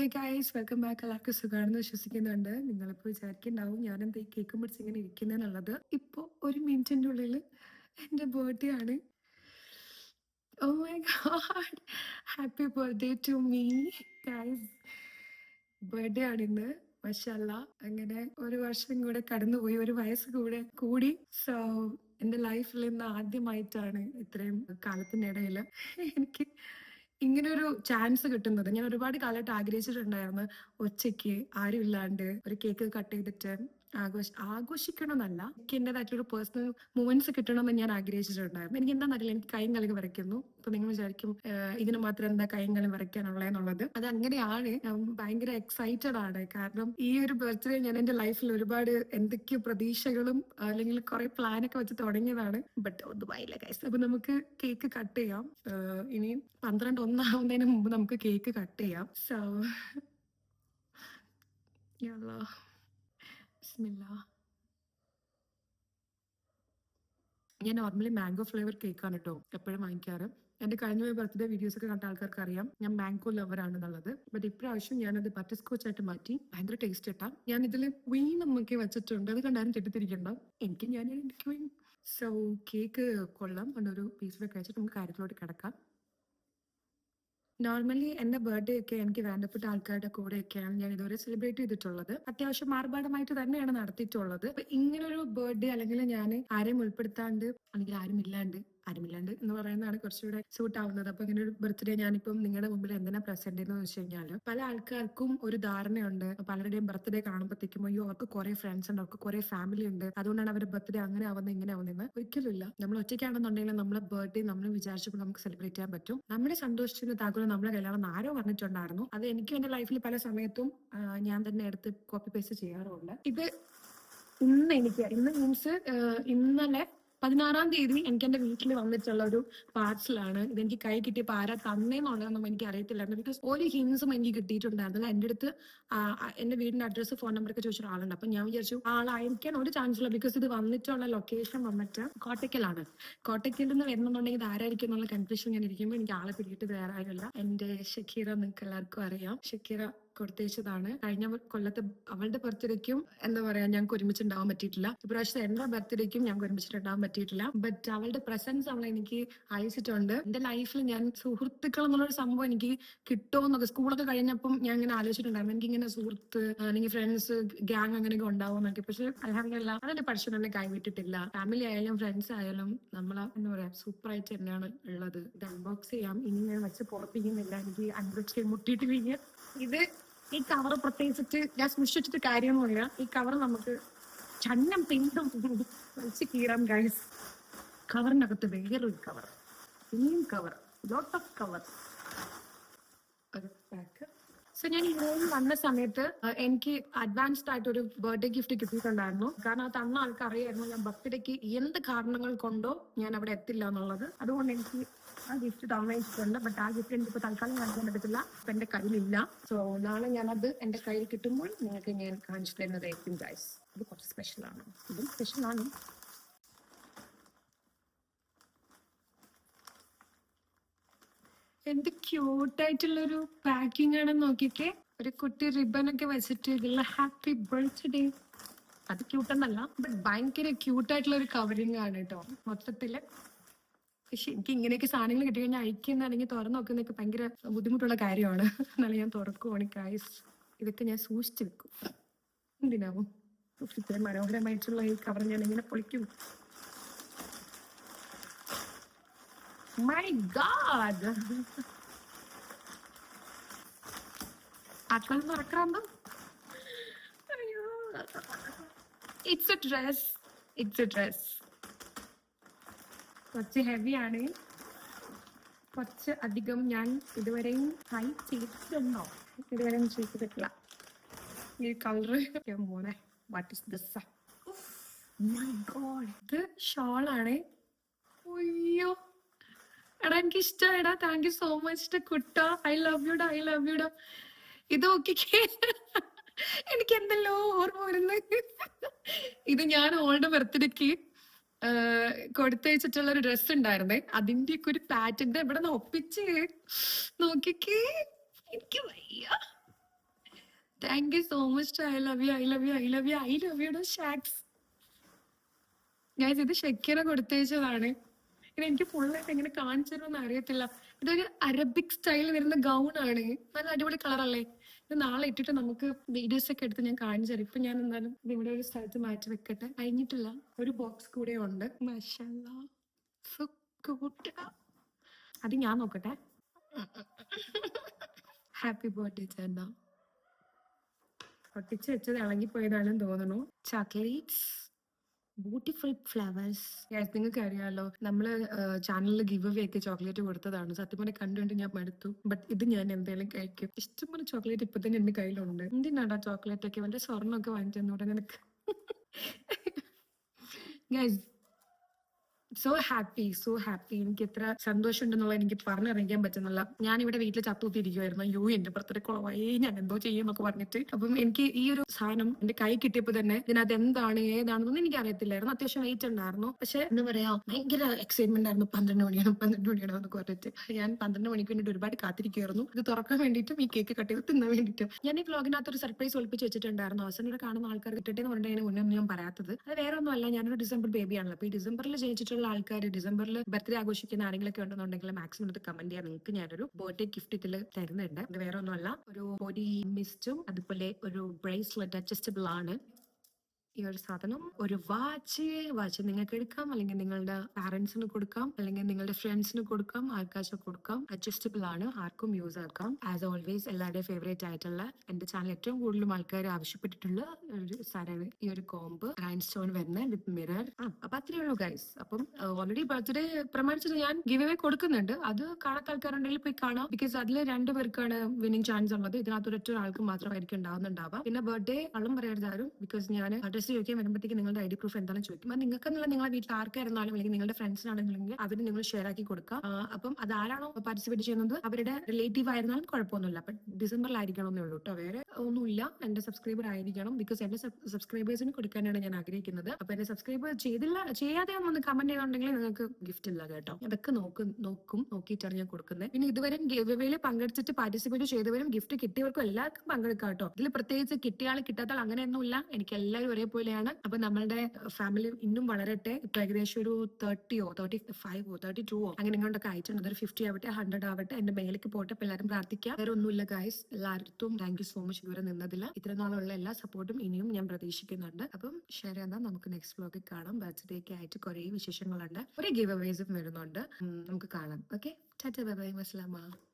Hey guys welcome back എല്ലാവർക്കും സുഖമാണെന്ന് വിശ്വസിക്കുന്നുണ്ട്. നിങ്ങളിപ്പോൾ വിചാരിക്കുന്നുണ്ടാവും ഞാൻ എന്താ ഈ കേക്ക് പിടിച്ച് ഇങ്ങനെ ഇരിക്കുന്നതെന്നുള്ളത് ഇപ്പോൾ ഒരു മിനിറ്റിന്റെ ഉള്ളിൽ എന്റെ ബർത്ത്ഡേ ആണ്. ഓ my god happy birthday to me guys birthday ഇന്ന്. മഷല്ല അങ്ങനെ ഒരു വർഷം കൂടെ കടന്നുപോയി ഒരു വയസ്സ് കൂടെ കൂടി. സോ എന്റെ ലൈഫിൽ ഇന്ന് ആദ്യമായിട്ടാണ് ഇത്രയും കാലത്തിനിടയിൽ എനിക്ക് ഇങ്ങനെ ഒരു ചാൻസ് കിട്ടുന്നത്. ഞാൻ ഒരുപാട് കാലമായിട്ട് ആഗ്രഹിച്ചിട്ടുണ്ടായിരുന്നു. ആരും ഇല്ലാണ്ട് ഒരു കേക്ക് കട്ട് ചെയ്തിട്ട് ആഘോഷ ആഘോഷിക്കണമെന്നല്ല. എനിക്ക് എന്റെതായിട്ടൊരു പേഴ്സണൽ മൂമെന്റ്സ് കിട്ടണമെന്ന് ഞാൻ ആഗ്രഹിച്ചിട്ടുണ്ടായിരുന്നു. എനിക്ക് എന്താണെന്നറിയില്ല എനിക്ക് കൈയും വരയ്ക്കുന്നു. അപ്പൊ നിങ്ങൾ വിചാരിക്കും "ഏഹ് ഇതിന് മാത്രം എന്താ കൈയും കളി വരയ്ക്കാനുള്ളതെന്നുള്ളത് അത് അങ്ങനെയാണ് ഞാൻ ഭയങ്കര എക്സൈറ്റഡ് ആണ്. കാരണം ഈ ഒരു ബർത്ത്ഡേ ഞാൻ എന്റെ ലൈഫിൽ ഒരുപാട് എന്തൊക്കെയോ പ്രതീക്ഷകളും അല്ലെങ്കിൽ കുറെ പ്ലാനൊക്കെ വെച്ച് തുടങ്ങിയതാണ്. ബട്ട് ഒന്നുമായില്ല കൈസ് അപ്പൊ നമുക്ക് കേക്ക് കട്ട് ചെയ്യാം. ഇനി പന്ത്രണ്ട് ഒന്നാവുന്നതിന് മുമ്പ് നമുക്ക് കേക്ക് കട്ട് ചെയ്യാം. സോ ബിസ്മില്ല ഞാൻ നോർമലി മാംഗോ ഫ്ലേവർ കേക്കാണ് കേട്ടോ എപ്പോഴും വാങ്ങിക്കാറ്. എന്റെ കഴിഞ്ഞ ബർത്ത്ഡേ വീഡിയോസ് ഒക്കെ കണ്ട ആൾക്കാർക്ക് അറിയാം ഞാൻ മാംഗോ ലവർ ആണെന്നുള്ളത് ബട്ട് ഇപ്രാവശ്യം ഞാനത് ബട്ടർ സ്കോച്ച് ആയിട്ട് മാറ്റി. ഭയങ്കര ടേസ്റ്റ് ഇട്ടാ. ഞാൻ ഇതിൽ വീണമൊക്കെ വെച്ചിട്ടുണ്ട്. അത് കണ്ടാലും തെറ്റിദ്ധരിക്കണ്ട എനിക്ക് ഞാൻ സോ കേക്ക് കൊള്ളാം. എന്നൊരു പീസിലൊക്കെ വെച്ചിട്ട് നമുക്ക് കാര്യത്തിലോട്ട് കിടക്കാം. നോർമലി എന്റെ ബർത്ത്ഡേ ഒക്കെ എനിക്ക് വേണ്ടപ്പെട്ട ആൾക്കാരുടെ കൂടെ കൂടെയൊക്കെയാണ് ഞാൻ ഇതുവരെ സെലിബ്രേറ്റ് ചെയ്തിട്ടുള്ളത്. അത്യാവശ്യം ആർഭാടമായിട്ട് തന്നെയാണ് നടത്തിയിട്ടുള്ളത്. ഇങ്ങനൊരു ബർത്ത്ഡേ അല്ലെങ്കിൽ ഞാൻ ആരെയും ഉൾപ്പെടുത്താണ്ട് അല്ലെങ്കിൽ ആരും ഇല്ലാണ്ട് ആരുമില്ലാണ്ട് എന്ന് പറയുന്നതാണ് കുറച്ചുകൂടെ സൂട്ട് ആവുന്നത്. അപ്പൊ ഇങ്ങനെ ഒരു ബർത്ത്ഡേ ഞാനിപ്പം നിങ്ങളുടെ മുമ്പിൽ എന്തിനാ പ്രസന്റ് ചെയ്യുന്നത് വെച്ച് കഴിഞ്ഞാൽ പല ആൾക്കാർക്കും ഒരു ധാരണയുണ്ട്. പലരുടെയും ബർത്ത്ഡേ കാണുമ്പോഴത്തേക്കും അയ്യോ അവർക്ക് കുറെ ഫ്രണ്ട്സ് ഉണ്ട് അവർക്ക് കുറെ ഫാമിലി ഉണ്ട്. അതുകൊണ്ടാണ് അവരുടെ ബർത്ത്ഡേ അങ്ങനെ ആവുന്നത് ഇങ്ങനെ ആവുന്നത് ഒരിക്കലുമില്ല. നമ്മൾ ഒറ്റയ്ക്കാണെന്നുണ്ടെങ്കിൽ നമ്മളെ ബർത്ത്ഡേ നമ്മൾ വിചാരിച്ചപ്പോൾ നമുക്ക് സെലിബ്രേറ്റ് ചെയ്യാൻ പറ്റും. നമ്മുടെ സന്തോഷത്തിന് താക്കോൽ നമ്മളെ കല്യാണം ആരോ പറഞ്ഞിട്ടുണ്ടായിരുന്നു. അത് എനിക്ക് എന്റെ ലൈഫിൽ പല സമയത്തും ഞാൻ തന്നെ എടുത്ത് കോപ്പി പേസ്റ്റ് ചെയ്യാറുണ്ട് ഇത് ഇന്ന് എനിക്ക് ഇന്ന് മീൻസ് ഇന്നലെ പതിനാറാം തീയതി എനിക്ക് എന്റെ വീട്ടിൽ വന്നിട്ടുള്ള ഒരു പാർസലാണ്. ഇതെനിക്ക് കൈ കിട്ടിയപ്പോൾ ആരാ തന്നേന്നുള്ളതൊന്നും എനിക്ക് അറിയത്തില്ലായിരുന്നു. ബിക്കോസ് ഒരു ഹിൻസും എനിക്ക് കിട്ടിയിട്ടുണ്ടായിരുന്നില്ല. എന്റെ അടുത്ത് എന്റെ വീടിന്റെ അഡ്രസ്സ് ഫോൺ നമ്പർ ഒക്കെ ചോദിച്ച ആളുണ്ട്. അപ്പൊ ഞാൻ വിചാരിച്ചു ആളായിരിക്കാൻ ഒരു ചാൻസ് ഇല്ല. ബിക്കോസ് ഇത് വന്നിട്ടുള്ള ലൊക്കേഷൻ വന്നിട്ട് കോട്ടയ്ക്കലാണ് കോട്ടയ്ക്കൽ നിന്ന് വരുന്നുണ്ടെങ്കിൽ ആരായിരിക്കും എന്നുള്ള കൺഫ്യൂഷൻ ഞാൻ ഇരിക്കുമ്പോൾ എനിക്ക് ആളെ പിടിയിട്ട് വേറെ ആരുമല്ല. എന്റെ ഷക്കീറ നിങ്ങൾക്ക് എല്ലാവർക്കും അറിയാം. ഷക്കീറ കൊടുത്തേച്ചതാണ്. കഴിഞ്ഞ കൊല്ലത്തെ അവളുടെ ബർത്ത്ഡേക്കും എന്താ പറയാ ഞങ്ങൾക്ക് ഒരുമിച്ചുണ്ടാവാൻ പറ്റിയിട്ടില്ല. ഇപ്രാവശ്യത്തെ എന്റെ ബർത്ത്ഡേക്കും ഞങ്ങൾക്ക് ഒരുമിച്ചിട്ടുണ്ടാവാൻ പറ്റിയിട്ടില്ല. ബട്ട് അവളുടെ പ്രസൻസ് അവളെ എനിക്ക് അയച്ചിട്ടുണ്ട്. എന്റെ ലൈഫിൽ ഞാൻ സുഹൃത്തുക്കൾ എന്നുള്ളൊരു സംഭവം എനിക്ക് കിട്ടുമോ എന്നൊക്കെ സ്കൂളൊക്കെ കഴിഞ്ഞപ്പം ഞാൻ ഇങ്ങനെ ആലോചിച്ചിട്ടുണ്ടായിരുന്നു. എനിക്ക് ഇങ്ങനെ സുഹൃത്ത് അല്ലെങ്കിൽ ഫ്രണ്ട്സ് ഗ്യാങ് അങ്ങനെയൊക്കെ ഉണ്ടാവും എന്നൊക്കെ പക്ഷെ അലഹമില്ല അതെന്റെ പഠിച്ചു തന്നെ കൈവിട്ടിട്ടില്ല ഫാമിലി ആയാലും ഫ്രണ്ട്സ് ആയാലും നമ്മൾ എന്താ പറയാ സൂപ്പർ ആയിട്ട് തന്നെയാണ് ഉള്ളത്. ഇത് അൺബോക്സ് ചെയ്യാം. ഇനി ഞാൻ വെച്ച് പുറപ്പിക്കുന്നില്ല. എനിക്ക് അൺബോക്സ് ചെയ്യാൻ മുട്ടിയിട്ടില്ല ഇത് ഈ കവർ പ്രത്യേകിച്ചിട്ട് ഞാൻ സൂക്ഷിച്ചിട്ട് കാര്യമൊന്നുമില്ല. ഈ കവർ നമുക്ക് ചന്നം പിന്തും വെച്ച് കീറാം ഗൈസ് കവറിനകത്ത് വേറൊരു കവർ പിന്നെയും cover lot of cover so ഞാൻ റൂമിൽ വന്ന സമയത്ത് എനിക്ക് അഡ്വാൻസ്ഡ് ആയിട്ട് ഒരു ബർത്ത്ഡേ ഗിഫ്റ്റ് കിട്ടിയിട്ടുണ്ടായിരുന്നു. കാരണം അത് തന്ന ആൾക്കറിയായിരുന്നു ഞാൻ ബർത്ത്ഡേക്ക് എന്ത് കാരണങ്ങൾ കൊണ്ടോ ഞാൻ അവിടെ എത്തില്ല എന്നുള്ളത്. അതുകൊണ്ട് എനിക്ക് ആ ഗിഫ്റ്റ് തന്നിട്ടുണ്ട്. ബട്ട് ആ ഗിഫ്റ്റ് എനിക്ക് ഇപ്പൊ തൽക്കാലം കാണിക്കാൻ പറ്റത്തില്ല. ഇപ്പൊ എന്റെ കയ്യിലില്ല. സോ നാളെ ഞാനത് എന്റെ കയ്യിൽ കിട്ടുമ്പോൾ നിങ്ങൾക്ക് ഞാൻ കാണിച്ചു തരുന്നതായിരിക്കും ഗൈസ് ഇത് കുറച്ച് സ്പെഷ്യൽ ആണ്. ഇതും സ്പെഷ്യൽ എന്ത് ഒരു പാക്കിംഗ് ആണ് നോക്കിക്കേ. ഒരു കുട്ടി റിബൺ ഒക്കെ വെച്ചിട്ട് ഇതിലുള്ള ഹാപ്പി ബർത്ത്ഡേ അത് ക്യൂട്ടെന്നല്ല ബട്ട് ഭയങ്കര ക്യൂട്ടായിട്ടുള്ള ഒരു കവറിങ് ആണ് കേട്ടോ മൊത്തത്തിൽ. പക്ഷെ എനിക്ക് ഇങ്ങനെയൊക്കെ സാധനങ്ങൾ കിട്ടി കഴിഞ്ഞാൽ അയക്കുന്നതാണെങ്കിൽ തുറന്നു നോക്കുന്നൊക്കെ ഭയങ്കര ബുദ്ധിമുട്ടുള്ള കാര്യമാണ്. എന്നാലും ഞാൻ തുറക്കുവാണ് കായസ് ഇതൊക്കെ ഞാൻ സൂക്ഷിച്ചു വെക്കും. എന്തിനാവും? മനോഹരമായിട്ടുള്ള ഈ കവർ ഞാൻ ഇങ്ങനെ പൊളിക്കും? My God! ആക്കൾ മറക്കാമ്പോ അയ്യോ. It's a dress it's a dress കുറച്ച് ഹെവിയാണ് കുറച്ച് അധികം ഞാൻ ഇതുവരെയും ട്രൈ ചെയ്തിട്ടുണ്ടോ? ഇതുവരെയും ചെയ്തിട്ടില്ല. ഈ കളറ് മോനെ what is this my god ഇത് ഷോളാണ് അയ്യോ. എടാ എനിക്ക് ഇഷ്ടമായിടാ താങ്ക് യു സോ മച്ച് കുട്ട. ഐ ലവ് യുടാ ഐ ലവ് യുടാ ഇത് നോക്കിക്കേ എനിക്ക് എന്തെല്ലോ ഓർമ്മ വരുന്നത് ഇത് ഞാൻ ഓൾഡ് ബർത്ത്ഡേക്ക് കൊടുത്തയച്ചിട്ടുള്ള ഒരു ഡ്രസ് ഉണ്ടായിരുന്നേ. അതിന്റെ ഒക്കെ ഒരു പാറ്റേൺ ഇവിടെ നിന്ന് ഒപ്പിച്ച് നോക്കിക്കേ എനിക്ക് വയ്യ. Thank you so much I love you I love you I love you I love you shacks ഞാൻ ഇത് ഷെക്കിനെ കൊടുത്തയച്ചതാണ് ഇത് എനിക്ക് ഫുള്ളായിട്ട് എങ്ങനെ കാണിച്ചു തരുമെന്ന് അറിയത്തില്ല. ഇതൊരു അറബിക് സ്റ്റൈൽ വരുന്ന ഗൗൺ ആണ്. നല്ല അടിപൊളി കളറല്ലേ ഇത് നാളെ ഇട്ടിട്ട് നമുക്ക് വീഡിയോസ് ഒക്കെ എടുത്ത് ഞാൻ കാണിച്ചു തരാം. ഇപ്പൊ ഞാൻ എന്തായാലും ഇവിടെ ഒരു സ്ഥലത്ത് മാറ്റി വെക്കട്ടെ. കഴിഞ്ഞിട്ടില്ല. ഒരു ബോക്സ് കൂടെ ഉണ്ട്. അത് ഞാൻ നോക്കട്ടെ. ഹാപ്പി ബർത്ത്ഡേ ചേട്ടാ. പൊട്ടിച്ച് വെച്ചത് ഇളകിപ്പോയതാണെന്ന് തോന്നുന്നു. ചോക്ലേറ്റ്സ് ബ്യൂട്ടിഫുൾ ഫ്ലവേഴ്സ് നിങ്ങൾക്ക് അറിയാലോ നമ്മൾ ചാനലിൽ ഗിവ് അവേ ഒക്കെ ചോക്ലേറ്റ് കൊടുത്തതാണ്. സത്യം പറഞ്ഞാൽ കണ്ടുകൊണ്ട് ഞാൻ മടുത്തു. ബട്ട് ഇത് ഞാൻ എന്തായാലും കഴിക്കും. ഇഷ്ടംപോലെ ചോക്ലേറ്റ് ഇപ്പൊ തന്നെ എന്റെ കയ്യിലുണ്ട്. എന്തിനാടാ ചോക്ലേറ്റ് ഒക്കെ? അവന്റെ സ്വർണമൊക്കെ വാങ്ങിച്ചു തന്നോടെ നിനക്ക്? Guys so happy so happy എനിക്ക് എത്ര സന്തോഷം ഉണ്ടെന്നുള്ള എനിക്ക് പറഞ്ഞറിയിക്കാൻ പറ്റുന്നില്ല. ഞാൻ ഇവിടെ വീട്ടിൽ ചത്തുത്തിരിക്കുമായിരുന്നു യു എന്റെ പുറത്തൊരു കുളവായി ഞാൻ എന്തോ ചെയ്യുന്നൊക്കെ പറഞ്ഞിട്ട്. അപ്പം എനിക്ക് ഈ ഒരു സാധനം എന്റെ കൈ കിട്ടിയപ്പോ തന്നെ ഇതിനകത്ത് എന്താണ് ഏതാണെന്നൊന്നും എനിക്ക് അറിയത്തില്ലായിരുന്നു അത്യാവശ്യം വെയിറ്റ് ഉണ്ടായിരുന്നു. പക്ഷെ എന്താ പറയാ ഭയങ്കര എക്സൈറ്റ്മെന്റ് ആയിരുന്നു. പന്ത്രണ്ട് മണിയാണ് പന്ത്രണ്ട് മണിയാണ് എന്നൊക്കെ പറഞ്ഞിട്ട്. ഞാൻ പന്ത്രണ്ട് മണിക്ക് വേണ്ടിട്ട് ഒരുപാട് കാത്തിരിക്കുമായിരുന്നു ഇത് തുറക്കാൻ വേണ്ടിയിട്ടും ഈ കേക്ക് കട്ട് ചെയ്ത് തിന്നാൻ വേണ്ടിയിട്ടും. ഞാൻ ഈ വ്ലോഗിനകത്ത് ഒരു സർപ്രൈസ് ഒളിപ്പിച്ച് വെച്ചിട്ടുണ്ടായിരുന്നു. അവസാനം ഇവിടെ കാണുന്ന ആൾക്കാർ കിട്ടട്ടെ എന്ന് പറഞ്ഞിട്ട് മുന്നേ ഞാൻ പറയാത്തത്. അത് വേറെ ഒന്നും അല്ല ഞാനൊരു ഡിസംബർ ബേബിയാണല്ലോ അപ്പൊ ഈ ഡിസംബറിൽ ജനിച്ചിട്ടുള്ള ആൾക്കാർ ഡിസംബറിൽ ബർത്ത്ഡേ ആഘോഷിക്കുന്ന ആരെങ്കിലൊക്കെ ഉണ്ടെന്നുണ്ടെങ്കിൽ മാക്സിമം ഇത് കമന്റ് ചെയ്യാൻ നിങ്ങൾക്ക് ഞാനൊരു ബർത്ത്ഡേ ഗിഫ്റ്റ് ഇതിൽ തരുന്നുണ്ട്. വേറെ ഒന്നുമല്ല ഒരു ബോഡി മിസ്റ്റും അതുപോലെ ഒരു ബ്രേസ്ലെറ്റ് അഡ്ജസ്റ്റബിൾ ആണ്. ഈ ഒരു സാധനം ഒരു വാച്ച് വാച്ച് നിങ്ങൾക്ക് എടുക്കാം. അല്ലെങ്കിൽ നിങ്ങളുടെ പാരന്റ്സിന് കൊടുക്കാം. അല്ലെങ്കിൽ നിങ്ങളുടെ ഫ്രണ്ട്സിന് കൊടുക്കാം. ആർക്കാഴ്ച കൊടുക്കാം. അഡ്ജസ്റ്റബിൾ ആണ്. ആർക്കും യൂസ് ആക്കാം. ആസ് ഓൾവേസ് എല്ലാവരുടെയും ഫേവറേറ്റ് ആയിട്ടുള്ള എന്റെ ചാനൽ ഏറ്റവും കൂടുതലും ആൾക്കാർ ആവശ്യപ്പെട്ടിട്ടുള്ള ഒരു സാധനമാണ് ഈ ഒരു കോമ്പ് റൈൻ സ്റ്റോൺ വരുന്ന വിത്ത് മിറർ അപ്പൊ അത്രേ ഉള്ളൂ ഗൈസ് അപ്പം ഓൾറെഡി ബർത്ത്ഡേ പ്രമാണിച്ചിട്ട് ഞാൻ ഗിവ് അവേ കൊടുക്കുന്നുണ്ട്. അത് കാണാത്ത ആൾക്കാരുണ്ടെങ്കിൽ പോയി കാണാം. ബിക്കോസ് അതിൽ രണ്ടു പേർക്കാണ് വിന്നിംഗ് ചാൻസ് ഉള്ളത്. ഇതിനകത്ത് ഒരൊറ്റ ഒരാൾക്ക് മാത്രമായിരിക്കും ഉണ്ടാവുന്നുണ്ടാവാം പിന്നെ ബർത്ത്ഡേ കള്ളം പറയരുതാരും ബിക്കോസ് ഞാൻ അഡ്രസ് ചോദിക്കാൻ വരുമ്പോഴത്തേക്ക് നിങ്ങളുടെ ഐ ഡി പ്രൂഫ് എന്താണെന്ന് ചോദിക്കും. അത് നിങ്ങൾക്ക് എന്നുള്ള നിങ്ങളുടെ വീട്ടിൽ ആർക്കായിരുന്നാലും അല്ലെങ്കിൽ നിങ്ങളുടെ ഫ്രണ്ട്സ് ഫ്രണ്ട്സിനാണെന്നുണ്ടെങ്കിൽ അവർ നിങ്ങൾ ഷെയർ ആക്കി കൊടുക്കുക. അപ്പം അതാരാണോ പാർട്ടിസിപ്പേറ്റ് ചെയ്യുന്നത് അവരുടെ റിലേറ്റീവ് ആയിരുന്നാലും കുഴപ്പമൊന്നുമില്ല. അപ്പം ഡിസംബറിലായിരിക്കണം എന്നേ ഉള്ളൂ കേട്ടോ. വേറെ ഒന്നുമില്ല. എന്റെ സബ്സ്ക്രൈബർ ആയിരിക്കണം. ബിക്കോസ് എന്റെ സബ്സ്ക്രൈബേഴ്സിന് കൊടുക്കാനാണ് ഞാൻ ആഗ്രഹിക്കുന്നത്. അപ്പൊ എന്റെ സബ്സ്ക്രൈബർ ചെയ്തില്ല ചെയ്യാതെ ഒന്ന് കമന്റ് ചെയ്തുണ്ടെങ്കിൽ നിങ്ങൾക്ക് ഗിഫ്റ്റ് ഇല്ല കേട്ടോ. അതൊക്കെ നോക്കും നോക്കും. നോക്കിയിട്ടാണ് ഞാൻ കൊടുക്കുന്നത്. പിന്നെ ഇതുവരെ ഗിവേയിൽ പങ്കെടുത്തിട്ട് പാർട്ടിസിപ്പേറ്റ് ചെയ്തവരും ഗിഫ്റ്റ് കിട്ടിയവർക്കും എല്ലാവർക്കും പങ്കെടുക്കാം കേട്ടോ. ഇതിൽ പ്രത്യേകിച്ച് കിട്ടിയ ആൾ കിട്ടാത്ത അങ്ങനെയൊന്നുമില്ല. എനിക്ക് എല്ലാവരും ഒരേപോലെയാണ് അപ്പൊ നമ്മളുടെ ഫാമിലി ഇന്നും വളരട്ടെ ഇപ്പൊ ഏകദേശം ഒരു തേർട്ടിയോ തേർട്ടി ഫൈവോ തേർട്ടി ടുവോ അങ്ങനെ ഇങ്ങോട്ടൊക്കെ അയച്ചിട്ടുണ്ട്. അതൊരു ഫിഫ്റ്റി ആവട്ടെ ഹൺഡ്രഡ് ആവട്ടെ എന്റെ മേലേക്ക് പോട്ടെ അപ്പൊ എല്ലാവരും പ്രാർത്ഥിക്കാം. വേറെ ഒന്നുമില്ല ഗൈസ് എല്ലാവർക്കും താങ്ക് യു സോ മച്ച് ഇതുവരെ നിന്നതിൽ ഇത്ര നാളുള്ള എല്ലാ സപ്പോർട്ടും ഇനിയും ഞാൻ പ്രതീക്ഷിക്കുന്നുണ്ട്. അപ്പം ഷെയർ എന്നാൽ നമുക്ക് നെക്സ്റ്റ് വ്ലോഗിൽ കാണാം. ബർത്ത്ഡേ ഒക്കെ ആയിട്ട് കുറെ വിശേഷങ്ങളുണ്ട്. കുറെ ഗീവ് അവേസും വരുന്നുണ്ട്. നമുക്ക് കാണാം. Okay Tata by മസ്ലാമ